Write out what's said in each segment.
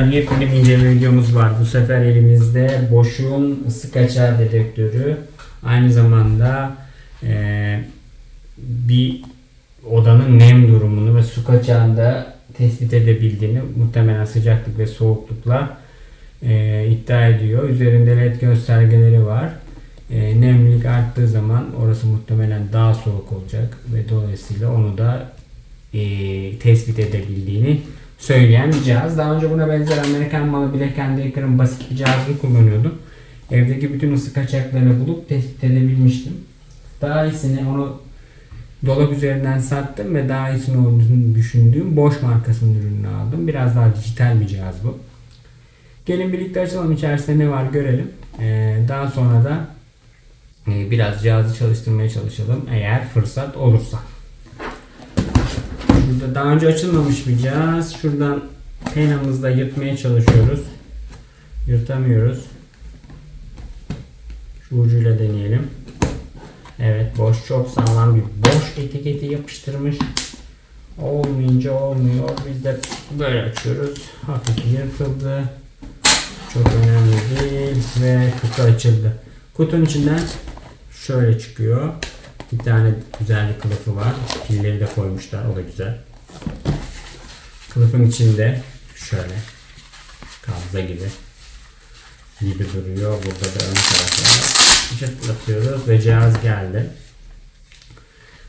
Merhabalar, yepyeni bir inceleme videomuz var. Bu sefer elimizde Bosch'un ısı kaçağı dedektörü. Aynı zamanda eee, bir odanın nem durumunu ve su kaçağında tespit edebildiğini muhtemelen sıcaklık ve soğuklukla eee, iddia ediyor. Üzerinde led göstergeleri var. Eee, nemlilik arttığı zaman orası muhtemelen daha soğuk olacak ve dolayısıyla onu da eee, tespit edebildiğini söyleyen bir cihaz. Daha önce buna benzer Amerikan malı Black Decker basit bir cihazını kullanıyordum. Evdeki bütün ısı kaçaklarını bulup tespit edebilmiştim. Daha iyisini onu dolap üzerinden sattım ve daha iyisini olduğunu düşündüğüm Bosch markasının ürününü aldım. Biraz daha dijital bir cihaz bu. Gelin birlikte açalım içerisinde ne var görelim. Ee, daha sonra da e, biraz cihazı çalıştırmaya çalışalım eğer fırsat olursa. Burada daha önce açılmamış bir cihaz. Şuradan penamızla yırtmaya çalışıyoruz. Yırtamıyoruz. Şu ucuyla deneyelim. Evet boş çok sağlam bir boş etiketi yapıştırmış. Olmayınca olmuyor. Biz de böyle açıyoruz. Hafif yırtıldı. Çok önemli değil ve kutu açıldı. Kutunun içinden şöyle çıkıyor. Bir tane güzel bir kılıfı var. Pilleri de koymuşlar. O da güzel. Kılıfın içinde şöyle kabza gibi gibi duruyor. Burada da ön tarafta çıtlatıyoruz ve cihaz geldi.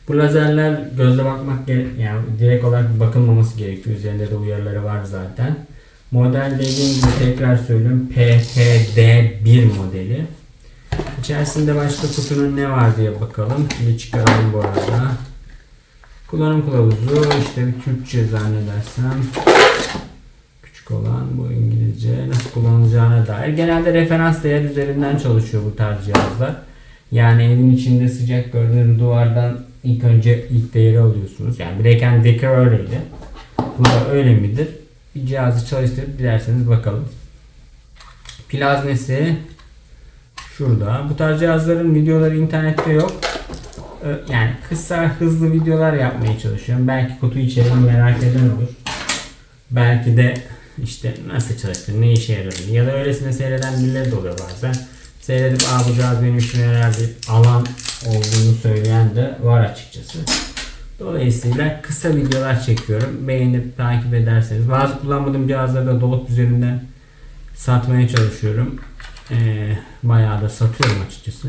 Bu lazerler gözle bakmak gere- yani direkt olarak bakılmaması gerekiyor. Üzerinde de uyarıları var zaten. Model dediğim gibi tekrar söylüyorum PHD1 modeli. İçerisinde başka kutunun ne var diye bakalım. Şimdi çıkaralım bu arada. Kullanım kılavuzu işte bir Türkçe zannedersem. Küçük olan bu İngilizce nasıl kullanılacağına dair. Genelde referans değer üzerinden çalışıyor bu tarz cihazlar. Yani evin içinde sıcak gördüğünüz duvardan ilk önce ilk değeri alıyorsunuz. Yani Black and Decker öyleydi. Bu da öyle midir? Bir cihazı çalıştırıp dilerseniz bakalım. Plaznesi şurada. Bu tarz cihazların videoları internette yok. Ö- Yani kısa hızlı videolar yapmaya çalışıyorum. Belki kutu içeriğini merak eden olur. Belki de işte nasıl çalıştığını, ne işe yaradığını ya da öylesine seyreden birileri de oluyor bazen. Seyredip Aa, bu cihaz benim işime yarar bir alan olduğunu söyleyen de var açıkçası. Dolayısıyla kısa videolar çekiyorum. Beğenip takip ederseniz. Bazı kullanmadığım cihazları da dolap üzerinden satmaya çalışıyorum. Ee, bayağı da satıyorum açıkçası.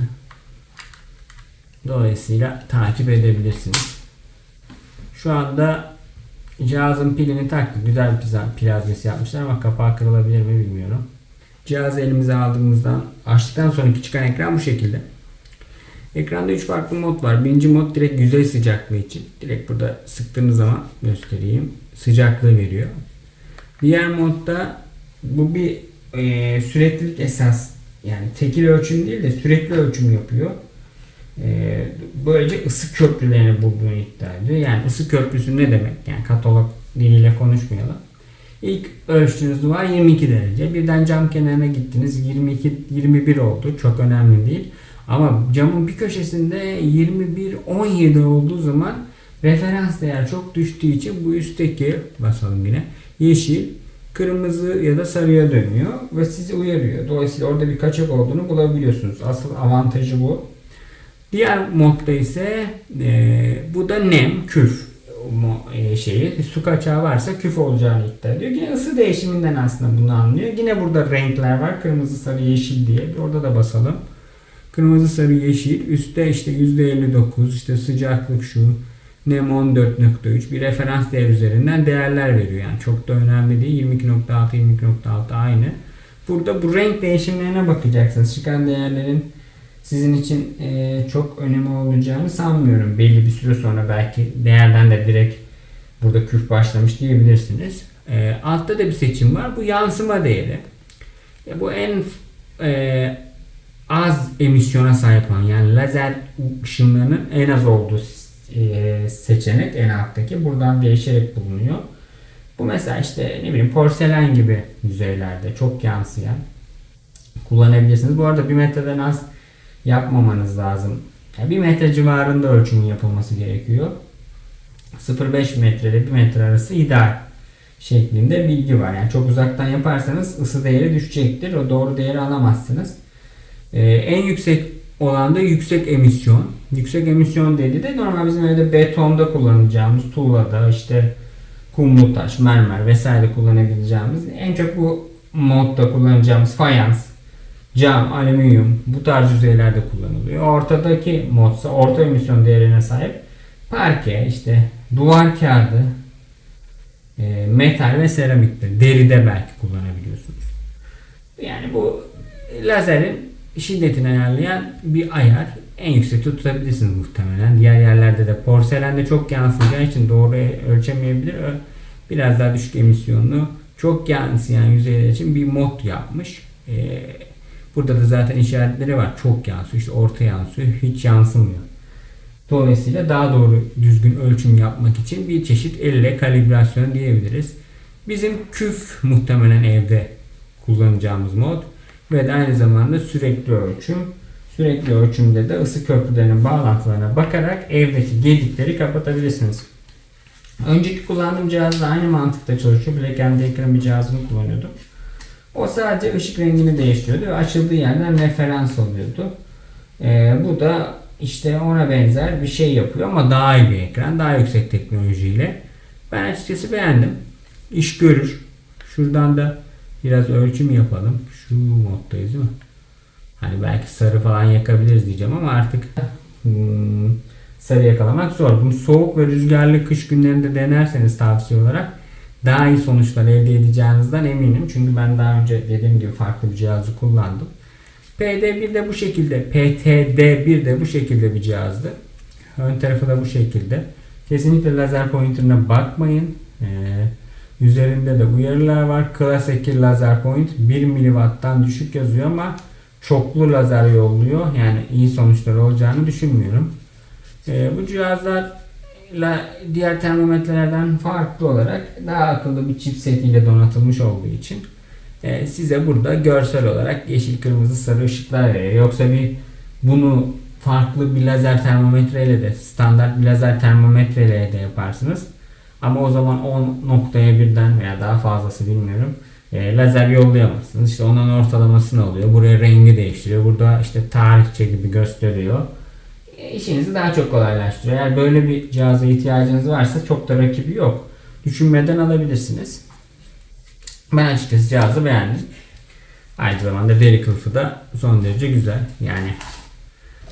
Dolayısıyla takip edebilirsiniz. Şu anda cihazın pilini taktık. Güzel bir pil haznesi yapmışlar ama kapağı kırılabilir mi bilmiyorum. Cihazı elimize aldığımızdan açtıktan sonraki çıkan ekran bu şekilde. Ekranda 3 farklı mod var. Birinci mod direkt yüzey sıcaklığı için. Direkt burada sıktığınız zaman göstereyim. Sıcaklığı veriyor. Diğer modda bu bir e, süreklilik esas yani tekil ölçüm değil de sürekli ölçüm yapıyor. E, böylece ısı köprülerini bulduğunu iddia ediyor. Yani ısı köprüsü ne demek? Yani katalog diliyle konuşmayalım. İlk ölçtüğünüz duvar 22 derece. Birden cam kenarına gittiniz 22 21 oldu. Çok önemli değil. Ama camın bir köşesinde 21 17 olduğu zaman referans değer çok düştüğü için bu üstteki basalım yine yeşil kırmızı ya da sarıya dönüyor ve sizi uyarıyor. Dolayısıyla orada bir kaçak olduğunu bulabiliyorsunuz. Asıl avantajı bu. Diğer modda ise e, bu da nem, küf e, şeyi. Bir su kaçağı varsa küf olacağını iddia ediyor. Yine ısı değişiminden aslında bunu anlıyor. Yine burada renkler var. Kırmızı, sarı, yeşil diye. Orada da basalım. Kırmızı, sarı, yeşil. Üstte işte %59 işte sıcaklık şu. Nem 14.3 bir referans değer üzerinden değerler veriyor. Yani çok da önemli değil. 22.6 22.6 aynı. Burada bu renk değişimlerine bakacaksınız. Çıkan değerlerin sizin için e, çok önemi olacağını sanmıyorum. Belli bir süre sonra belki değerden de direkt burada küf başlamış diyebilirsiniz. E, altta da bir seçim var. Bu yansıma değeri. Bu en e, az emisyona sahip olan yani lazer ışınlarının en az olduğu e, seçenek en alttaki. Buradan değişerek bulunuyor. Bu mesela işte ne bileyim porselen gibi yüzeylerde çok yansıyan kullanabilirsiniz. Bu arada bir metreden az yapmamanız lazım. Yani 1 metre civarında ölçümün yapılması gerekiyor. 0.5 metre ile 1 metre arası ideal. şeklinde bilgi var. Yani çok uzaktan yaparsanız ısı değeri düşecektir. O doğru değeri alamazsınız. Ee, en yüksek olan da yüksek emisyon. Yüksek emisyon dedi de normal bizim evde betonda kullanacağımız tuğlada işte kumlu taş, mermer vesaire kullanabileceğimiz en çok bu modda kullanacağımız fayans, cam, alüminyum bu tarz yüzeylerde kullanılıyor. Ortadaki modsa orta emisyon değerine sahip parke, işte duvar kağıdı, e, metal ve seramikte, deride belki kullanabiliyorsunuz. Yani bu lazerin şiddetini ayarlayan bir ayar. En yüksekte tutabilirsiniz muhtemelen. Diğer yerlerde de porselende çok yansıyacağı için doğru ölçemeyebilir. Biraz daha düşük emisyonlu çok yansıyan yüzeyler için bir mod yapmış. Ee, burada da zaten işaretleri var. Çok yansıyor. işte orta yansıyor. Hiç yansımıyor. Dolayısıyla daha doğru düzgün ölçüm yapmak için bir çeşit elle kalibrasyon diyebiliriz. Bizim küf muhtemelen evde kullanacağımız mod ve de aynı zamanda sürekli ölçüm. Sürekli ölçümde de ısı köprülerinin bağlantılarına bakarak evdeki gedikleri kapatabilirsiniz. Önceki kullandığım cihaz da aynı mantıkta çalışıyor. Black Decker bir cihazını kullanıyordum. O sadece ışık rengini değiştiriyordu ve açıldığı yerden referans oluyordu. Ee, bu da işte ona benzer bir şey yapıyor ama daha iyi bir ekran, daha yüksek teknolojiyle. Ben açıkçası beğendim. İş görür. Şuradan da biraz ölçüm yapalım. Şu moddayız değil mi? Hani belki sarı falan yakabiliriz diyeceğim ama artık hmm, sarı yakalamak zor. Bunu soğuk ve rüzgarlı kış günlerinde denerseniz tavsiye olarak daha iyi sonuçlar elde edeceğinizden eminim. Çünkü ben daha önce dediğim gibi farklı bir cihazı kullandım. PD1 de bu şekilde, PTD1 de bu şekilde bir cihazdı. Ön tarafı da bu şekilde. Kesinlikle lazer pointer'ına bakmayın. Ee, üzerinde de uyarılar var. Class 2 lazer point 1 mW düşük yazıyor ama çoklu lazer yolluyor. Yani iyi sonuçlar olacağını düşünmüyorum. Ee, bu cihazlarla diğer termometrelerden farklı olarak daha akıllı bir chip setiyle donatılmış olduğu için e, size burada görsel olarak yeşil, kırmızı, sarı ışıklar veriyor. Yoksa bir bunu farklı bir lazer termometreyle de standart bir lazer termometreyle de yaparsınız. Ama o zaman 10 noktaya birden veya daha fazlası bilmiyorum. E, lazer yollayamazsınız. İşte onun ortalaması ne oluyor? Buraya rengi değiştiriyor. Burada işte tarihçe gibi gösteriyor. E, işinizi daha çok kolaylaştırıyor. Eğer böyle bir cihaza ihtiyacınız varsa çok da rakibi yok. Düşünmeden alabilirsiniz. Ben açıkçası cihazı beğendim. Aynı zamanda deri kılıfı da son derece güzel. Yani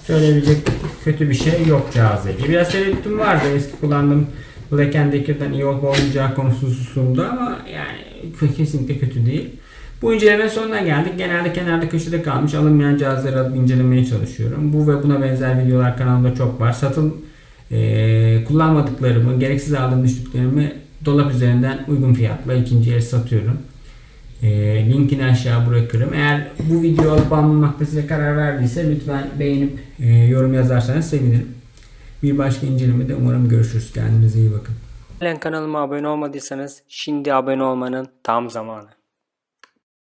söyleyebilecek kötü bir şey yok cihazla ilgili. Biraz tereddütüm vardı eski kullandığım Black Decker'dan iyi olup olmayacağı konusunda ama yani kesinlikle kötü değil. Bu incelemenin sonuna geldik. Genelde kenarda köşede kalmış alınmayan cihazları alıp incelemeye çalışıyorum. Bu ve buna benzer videolar kanalımda çok var. Satın e, kullanmadıklarımı, gereksiz aldığım düştüklerimi dolap üzerinden uygun fiyatla ikinci el satıyorum. E, linkini aşağı bırakırım. Eğer bu video alıp almamakta size karar verdiyse lütfen beğenip e, yorum yazarsanız sevinirim. Bir başka incelemede umarım görüşürüz. Kendinize iyi bakın. Halen kanalıma abone olmadıysanız şimdi abone olmanın tam zamanı.